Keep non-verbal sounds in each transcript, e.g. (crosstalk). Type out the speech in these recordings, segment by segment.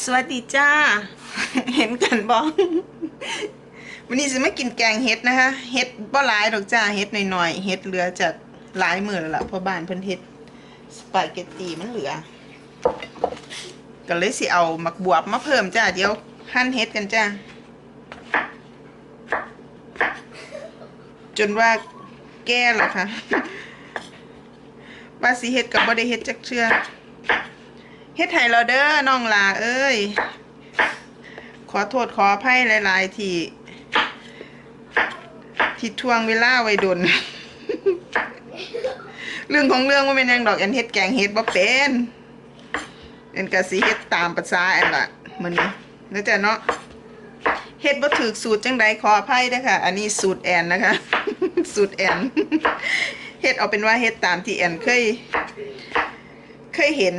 สวัสดีจ้า เห็นกันบ้องวันนี้จะไม่กินแกงเฮ็ดนะคะเฮ็ดบ่หลายดอกจ้าเฮ็ดหน่อยๆเฮ็ดเหลือจากหลายมื้อแล้วล่ะเพราะบ้านเพิ่นเฮ็ดสปาเกตตีมันเหลือ ก็เลยสิเอาหมักบวบมาเพิ่มจ้า เดี๋ยวหั่นเฮ็ดกันจ้า จนว่าแก่แล้วค่ะว่าสิเฮ็ดกับบ่ได้เฮ็ดจักเทื่อ เฮ็ดให้เราเด้อน้องลาเอ้ย ขอโทษขออภัยหลาย ๆ ที่ที่ทวงเวลาไว้ดน เรื่องของเรื่องว่าเป็นยังดอกอันเฮ็ดแกงเฮ็ดบ่เป็นเอ็นกะสิเฮ็ดตามภาษาอันละมื้อนี้แล้วจ้ะเนาะเฮ็ดบ่ถูกสูตรจังใดขออภัยด้ค่ะ อันนี้สูตรแอนนะคะ สูตรแอนเฮ็ดเอาเป็นว่าเฮ็ดตามที่แอนเคย เคยเห็น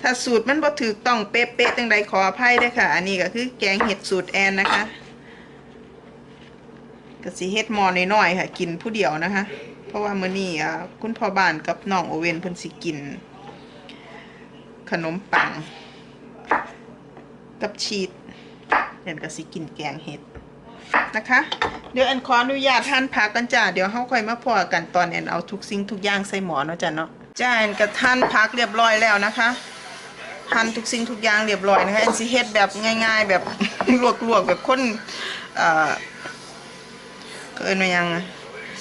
ถ้าสูตรมันบ่ถูกต้องเป๊ะๆจังใดขออภัยด้วยค่ะ อันนี้ก็คือแกงเห็ดสูตรแอนนะคะก็สิเฮ็ดหมอน้อยๆค่ะ กินผู้เดียวนะคะ เพราะว่ามื้อนี้อ่คุณพ่อบ้านกับน้องโอเวนเพิ่นสิกิน ขนมปัง กับชีสเดี๋ยวก็สิกินแกงเห็ดนะคะ เดี๋ยวแอนขออนุญาตท่านผักกันจ้าเดี๋ยวเฮาค่อยมาพอกันตอนแอนเอาทุกสิ่งทุกอย่างใส่หมอเนาะจ้ะเนาะ จ้าแอนก็ทานผักเรียบร้อยแล้วนะคะทานทุกสิ่งทุกอย่างเรียบร้อยนะคะแอนสิเฮ็ดแบบง่ายๆ แบบลวกๆแบบคนเอ่อเกินมายัง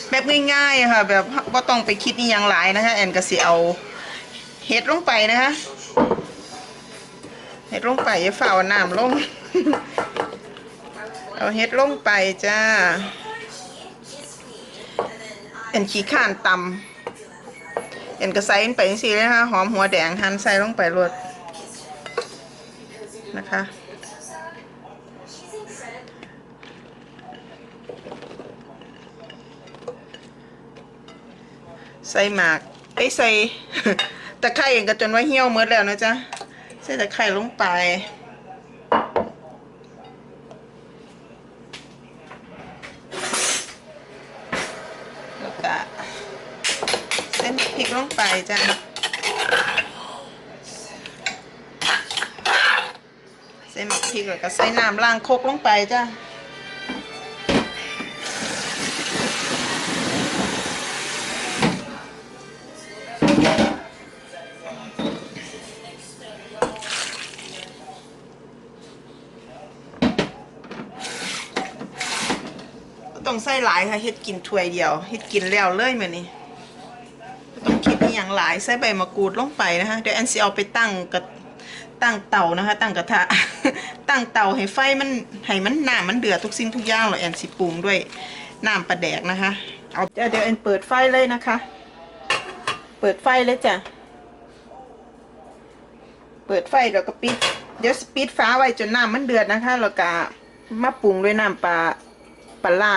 แบบง่ายๆค่ะ แบบบ่าต้องไปคิดนี่ยังหลายนะคะแอนก็สิเอาเฮ็ดลงไปนะคะเฮ็ดลงไปอย่าฝ่าน้ำลง เอาเฮ็ดลงไปจ้าเอ็นขี้ข้านตำ เอ็นกระใส่ลงไปนี่เลยนะคะหอมหัวแดงหั่นใส่ลงไปรวดนะคะใส่หมากไอ้ใส่ตะไคร้เองก็จนว่าเหี่ยวหมดแล้วนะจ๊ะใส่ตะไคร้ลงไป แล้วก็เส้นพริกลงไปจ้ะใส่หมักพริก แล้วก็ใส่น้ำล้างโคกลงไปจ้ะต้องใส่หลายค่ะเฮ็ดกินถ้วยเดียวเฮ็ดกินแล้วเลยมื้อนี้ต้องคิดอย่างหลายใส่ใบมะกรูดลงไปนะคะเดี๋ยวแอนสิเอาไปตั้งกับตั้งเตานะคะ ตั้งกระทะ ตั้งเตาให้ไฟมันให้มันน้ำมันเดือดทุกสิ่งทุกอย่างแล้วแอนสิปรุงด้วยน้ำปลาแดกนะคะ เอาเดี๋ยวเดี๋ยวแอนเปิดไฟเลยนะคะ เปิดไฟเลยจ้ะ เปิดไฟแล้วก็ปิด เดี๋ยวปิดฟ้าไว้จนน้ำมันเดือดนะคะแล้วก็มาปรุงด้วยน้ำปลาปลาล่า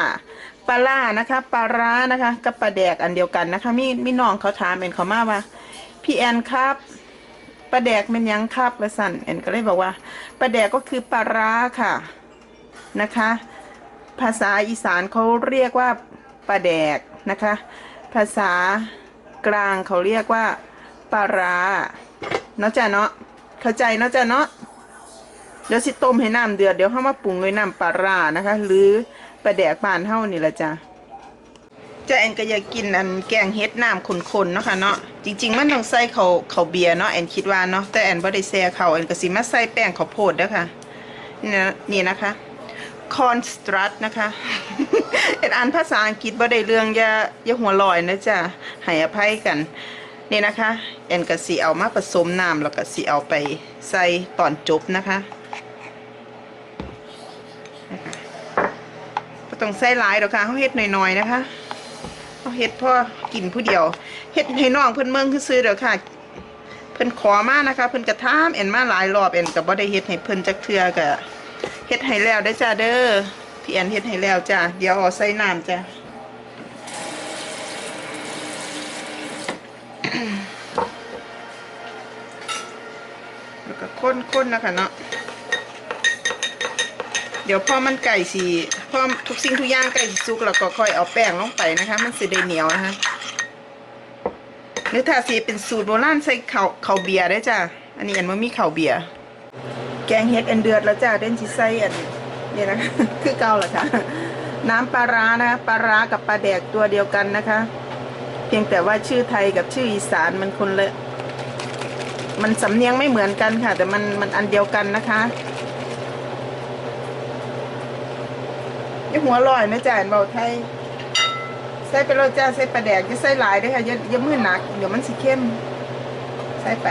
ปลาล่านะคะปลาร้านะคะ กับปลาแดกอันเดียวกันนะคะ มีมีน้องเขาถามเอ็นเขามาว่าพี่แอนครับ ปลาแดกเป็นยังครับละสันเอ็นก็เลยบอกว่าปลาแดกก็คือปลาร้าค่ะนะคะ ภาษาอีสานเขาเรียกว่าปลาแดกนะคะ ภาษากลางเขาเรียกว่าปลาร้าเนาะจ้ะเนาะเข้าใจเนาะจ้ะเนาะเดี๋ยวสิต้มให้น้ำเดือดเดี๋ยวเข้ามาปรุงด้วยน้ำปลาร้านะคะ หรือปลาแดกบานเฮานี่ละจ้ะ จ้ะแอนก็อยากกินอันแกงเฮ็ดน้ำข้นๆเนาะค่ะเนาะจริง ๆ มันต้องใส่เขาเขาเบียร์เนาะแอนคิดว่าเนาะแต่แอนบ่ได้แซ่เขาแอนก็สิมาใส่แป้งข้าวโพดเด้อค่ะนี่นะนี่นะคะคอนสตรัตนะคะเอ็ดอ่านภาษาอังกฤษบ่ได้เรื่องอย่าอย่าหัวลอยนะจ๊ะให้อภัยกันนี่นะคะแอนก็สิเอามาผสมน้ำแล้วก็สิเอาไปใส่ตอนจบนะคะนะคะบ่ต้องใส่หลายดอกค่ะเฮาเฮ็ดหน่อยๆนะคะ เฮาเฮ็ดพ่อกินผู้เดียวเฮ็ดให้น้องเพิ่นเมืองซื่อเด้อค่ะ เพิ่นขอมานะคะ เพิ่นกระทามแอนมาหลายรอบแอนก็บ่ได้เฮ็ดให้เพิ่นจักเทื่อก็เฮ็ดให้แล้วได้จ้าเด้อพี่แอนเฮ็ดให้แล้วจ้าเดี๋ยวเอาใส่น้ำจ้าแล้วก็ข้นๆนะคะเนาะ ดี๋ยวพอมันไก่สีพอทุกสิ่งทุกอย่างไก่สุกแล้วก็ค่อยเอาแป้งลงไปนะคะ มันสิได้เหนียวนะคะหรือถ้าสีเป็นสูตรโบราณใส่ข้าวข้าวเบียร์ได้จ้ะอันนี้อันว่ามีข้าวเบียร์แกงเฮ็ดอันเดือดแล้วจ้ะเด่นสิใส่อันเนี่ยนะคือเก่าเหรอคะน้ำปลาร้านะคะปลาร้ากับปลาแดกตัวเดียวกันนะคะ เพียงแต่ว่าชื่อไทยกับชื่ออีสานมันคนละมันสำเนียงไม่เหมือนกันค่ะ แต่มันมันอันเดียวกันนะคะ ยี่หัวลอยนะจ๊ะอันเบาไทยใส่ไปเลยจ้าใส่ปลาแดกจะใส่หลายด้วยค่ะอย่าอย่ามือหนัก เดี๋ยวมันสิเข้ม ใส่ไป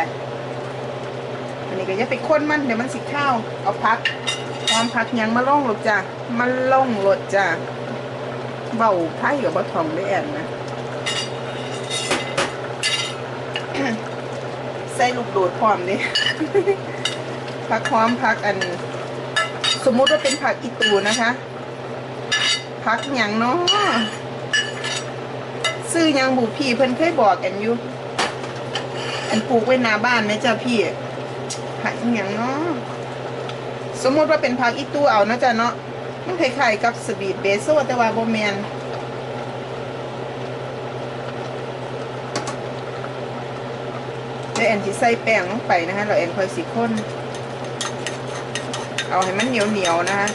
อันนี้ก็อย่าไปค้นมันเดี๋ยวมันสิข้าว เอาพักพร้อมพักยังมาล่องหลดจ้ะมาล่องหลดจ้ะเบาไทยกับเบาทองได้แอนนะใส่ลูกโดดพร้อมดิผักหอมผักอัน สมมุติว่าเป็นผักอีตูนะคะ ผักหยังเนาะซื้อยังบุพี่เพิ่นเคยบอกกันอยู่อันปลูกไว้หน้าบ้านไหมจ้าพี่ผักอย่างเนาะสมมติว่าเป็นผักอีตูเอานะจ๊ะเนาะมันคล้ายๆกับสบีดเบโซแต่ว่าบ่แมนแล้วแอนที่ใส่แป้งลงไปนะคะเราแอนค่อยสิข้นเอาให้มันเหนียวเหนียวๆนะคะ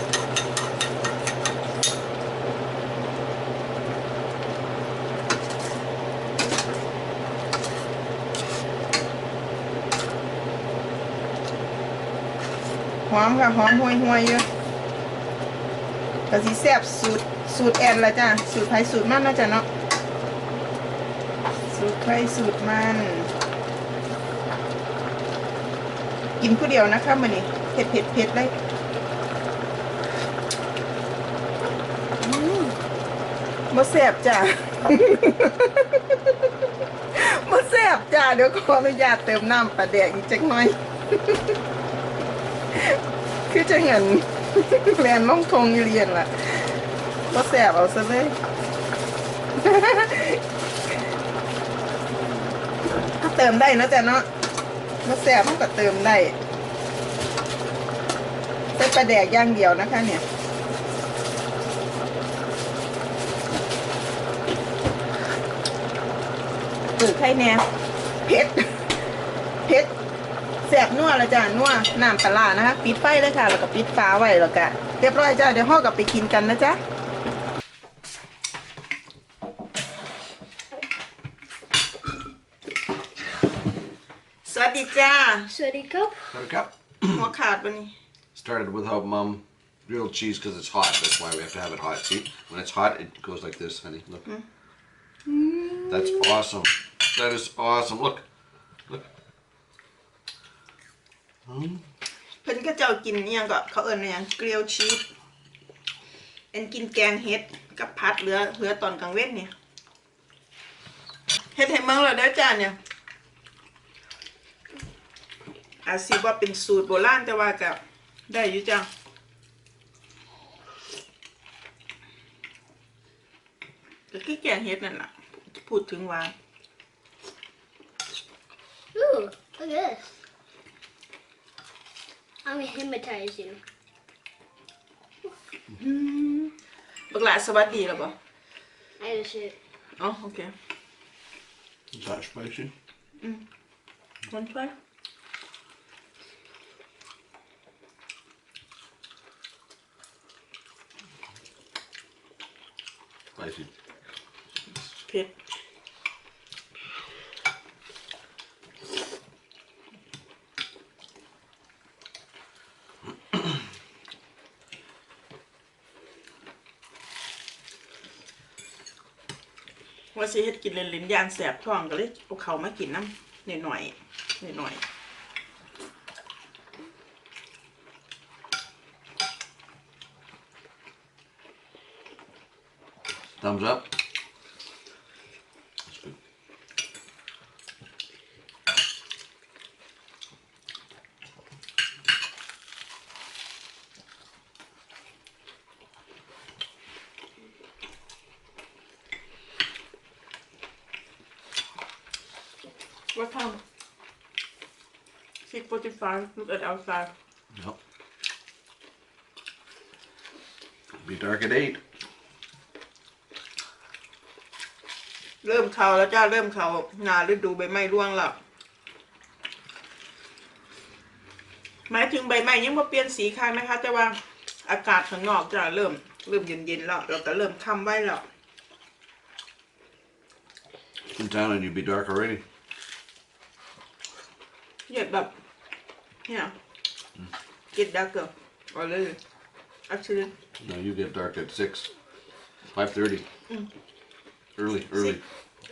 อมค่ะหอมห่วยห่วยๆอยู่กะสิแซ่บสูตรสูตรแอนละจ้ะสูตรไผสูตรมันนะจ้ะเนาะสูตรใครสูตรมัน กินผู้เดียวนะคะมันนี่เผ็ดเผ็ดเผ็ดเลยมบ่แซ่บจ้ะบ่แซ่บจ้ะเดี๋ยวขออนุญาตเติมน้ำปลาแดกอีกจักหน่อย คือจะเห็นแลนล่องทงเรียนล่ะบ่แซ่บเอาซะเลยถ้าเติมได้นาะจ๊ะเนาะมาแซ่บมันก็เติมได้ใส่ปลาแดกย่างเดียวนะคะ เนี่ยตือไข่แน่เผ็ดเผ็ด แซ่บนัวแล้วจ้ะนัวน้ำปลาร้านะคะปิดไฟเลยค่ะแล้วก็ปิดฝาไว้แล้วก็เรียบร้อยจ้ะเดี๋ยวห่อกลับไปกินกันนะจ๊ะสวัสดีจ้า Sorry, cup. Buttercup. หัวขาดวันนี้ Started without mom grilled cheese because it's hot. That's why we have to have it hot. See, when it's hot, it goes like this, honey. Look. That's awesome. That is awesome. Look. Look. เพิ่นก็เจ้ากินเนี่ยก็เขาเอิ้นว่ายังเกลียวชีสเอ็นกินแกงเฮ็ดกับผัดเหลือเหลือตอนกลางเว้นเนี่ยเฮ็ดให้เมืองเราได้จ้าเนี่ยอาจสิว่าเป็นสูตรโบราณแต่ว่าก็ได้อยู่จ้าก็คือแกงเฮ็ดนั่นแหละพูดถึงว่า Ooh, look at this. I'm gonna hypnotize you. บักหลาสวัสดีแล้วบ่ I just hit. อ๋อโอเค Is that spicy? คนช่วย Spicy. เผ็ด ว่าสิเฮ็ดกินเล่นๆย่านแสบท้องก็เลยเอาเขามากินน้ำหน่อยหน่อยหน่อยหน่อยตำรับ ๆว่าทำ6 45 look at outside Yep. Be dark at eight. เริ่มเขาแล้วจ้าเริ่มเขาหนาฤดูใบไม้ร่วงแล้วหมายถึงใบไม้ยังมาเปลี่ยนสีค้างนะคะ แต่ว่าอากาศข้างนอกจะเริ่มเริ่มเย็นๆแล้วเราก็เริ่มค่ำไว้แล้ว In Thailand, you'd be dark already. เหยียดแบบเนี่ยกิดดักเกอร์อะไรเลย actually No, you get dark at six, five thirty. Early, early,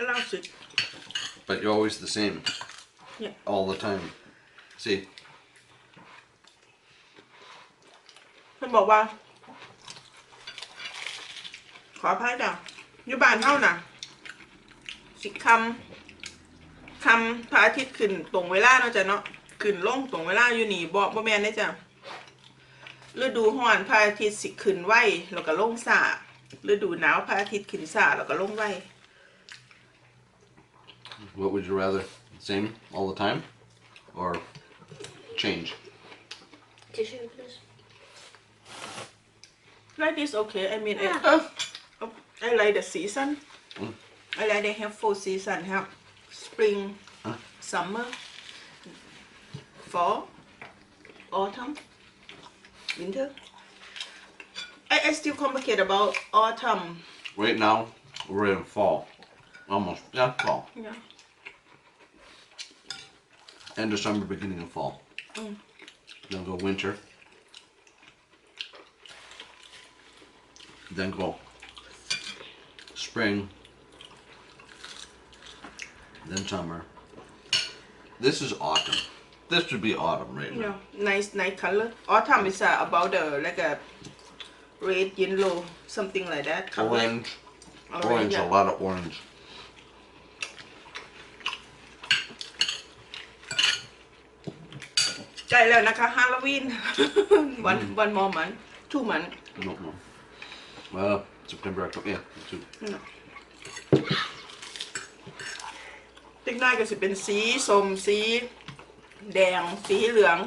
around six but you're always the same. Yeah. All the time. See, เพิ่นบอกว่า ขออภัยจ้ะอยู่บ้านเท่าน่ะ สิคำ คำพระอาทิตย์ขึ้นตรงเวลาเนาะจ้ะเนาะขึ้นลงตรงเวลาอยู่นี่บอกบ่แม่นได้จ้ะฤดูร้อนพระอาทิตย์สิขึ้นไวแล้วก็ลงส่าฤดูหนาวพระอาทิตย์ขึ้นส่าแล้วก็ลงไว what would you rather? Same all the time, or change? Tissue, please. like this okay I mean I, Yeah. I like the season Mm. I like they have full season have spring Huh? summer fall autumn winter I, I still complicate about autumn Right now, we're in fall. Almost, yeah, fall. yeah End of summer, beginning of fall. Mm. Then go winter. Then go spring. Then summer. This is autumn. This would be autumn right yeah now. nice nice color autumn is uh, about the like a red yellow something like that color. Orange. Orange, Orange, yeah. a lot of orange. ใกล้แล้วนะคะฮาโลวีนวันวันมอมันทูมัน No, no. Well, September, October. Yeah, two. ล็กหน้าก็สิเป็นสีส้มสี แดงสีเหลือง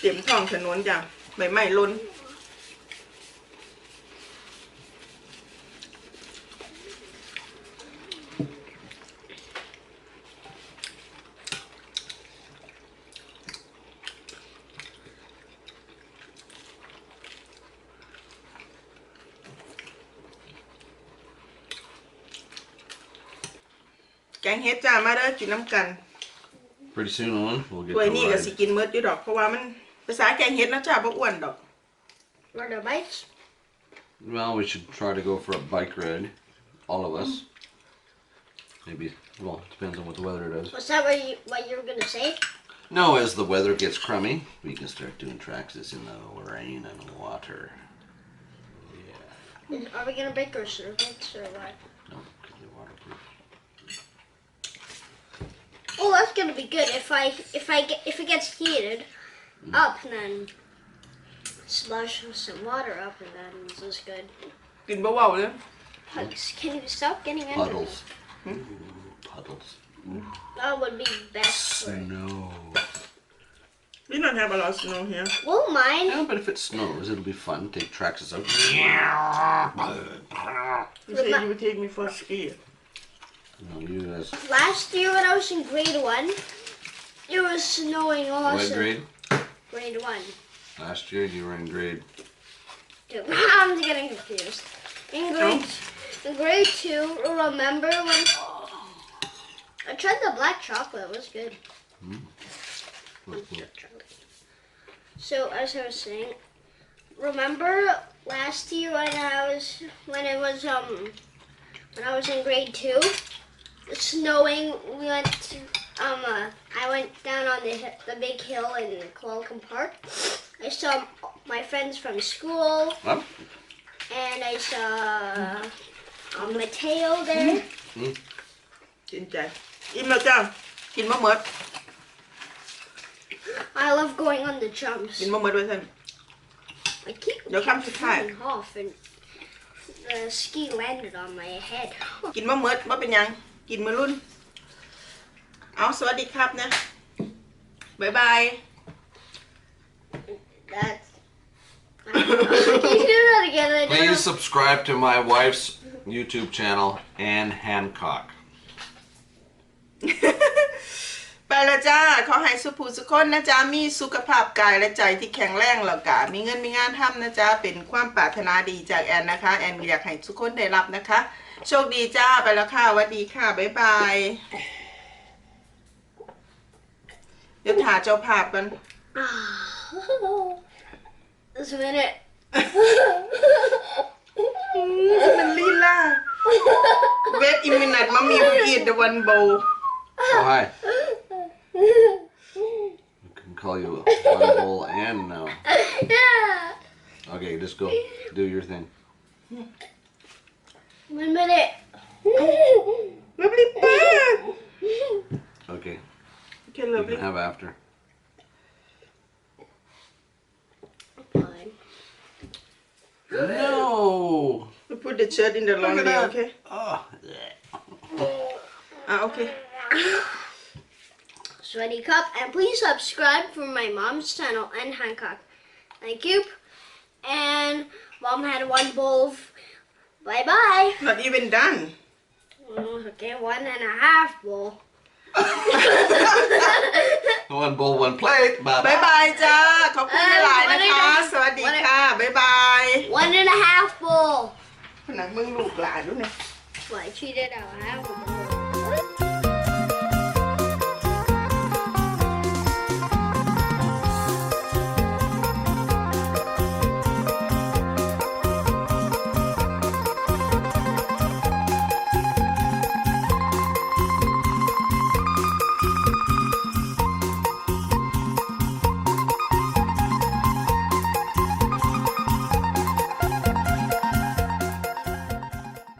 เต็มท้องถนนจ้ะใบไม้ล้น งเฮ็ดจ้ามาเด้อกินน้ำกัน Pretty soon on, we'll get ถ้วย to นี้ก็สิ ride. กินเมิดอยู่ดอก เพราะว่ามันภาษาแกงเฮ็ดนะจ้าบ่อ้วนดอก What are bites? Well, we should try to go for a bike ride, all of us. Maybe. Well, depends on what the weather does. Was that what you what you were gonna say? No, as the weather gets crummy, we can start doing tracks that's in the rain and water. Yeah. Is- Are we gonna break our servants or what? that's gonna be good if I if I get if it gets heated up and then splash some water up and then this is good. Din bawa ulit. Pugs, Can you stop getting angry? Puddles. Hmm? Puddles. That would be best. No. Snow. We don't have a lot of snow here. Well, mine. Yeah, but if it snows, it'll be fun. Take tracks out. You said you would take me for a ski last year when I was in grade one it was snowing also. What grade? Grade one. Last year you were in grade. Two. (laughs) I'm getting confused. In grade in grade two, remember when I tried the black chocolate, it was good. What, what? So as I was saying, remember last year when I was when it was um when I was in grade two, snowing. We went to um uh, I went down on the hi- the big hill in Qualicum Park. I saw my friends from school, Well, and I saw um, Mateo there. กินใจอิ่มแล้วจ้ากินมะเมิด I love going on the jumps. กินมะเมิดไว้ท่าน I keep You'll come to Thai. falling off, and the ski landed on my head. กินมะเมิ ดว่าเป็นหยังกินมือรุ่น เอาสวัสดีครับนะบายบาย That's. I don't know. Can you do that again? I don't know. please subscribe to my wife's YouTube channel, Ann Hancock. ไปและจ้าขอให้สุภูสุคนนะจ๊ะมีสุขภาพกายและใจที่แข็งแรงแล้วกะมีเงินมีงานทำนะจ๊ะเป็นความปรารถนาดีจากแอนนะคะ แอนอยากให้ทุกคนได้รับนะคะ โชคดีจ้าไปแล้วค่ะสวัสดีค่ะ บ๊ายบาย เดี๋ยวถ่าเจ้าภาพกัน This minute. มันลีลาเวทอิมินัทมัมมี่วูอีดเดวันโบ Oh, hi. I can call you one bowl and now. yeah. Okay, just go do your thing. One minute. เลิฟลี่ป้า Okay, โอเคเลิ you ฟลี่ can have after. Fine. No. We put the shirt in the Look at laundry that. okay Oh. อะโอเค Sweaty Cup, and please subscribe for my mom's channel and Hancock. Thank you. And mom had one bowl. Of... Bye bye. not even done Okay, one and a half bowl. One bowl, one plate. Bye บาย bye. บายจ้า ขอบคุณหลายๆนะคะวันไหนสวัสดีค่ะบ๊ายบาย One and a half bowl. คนไหนมึงลูกหลานด้วยเนี่ย Well, I cheated out half a bowl.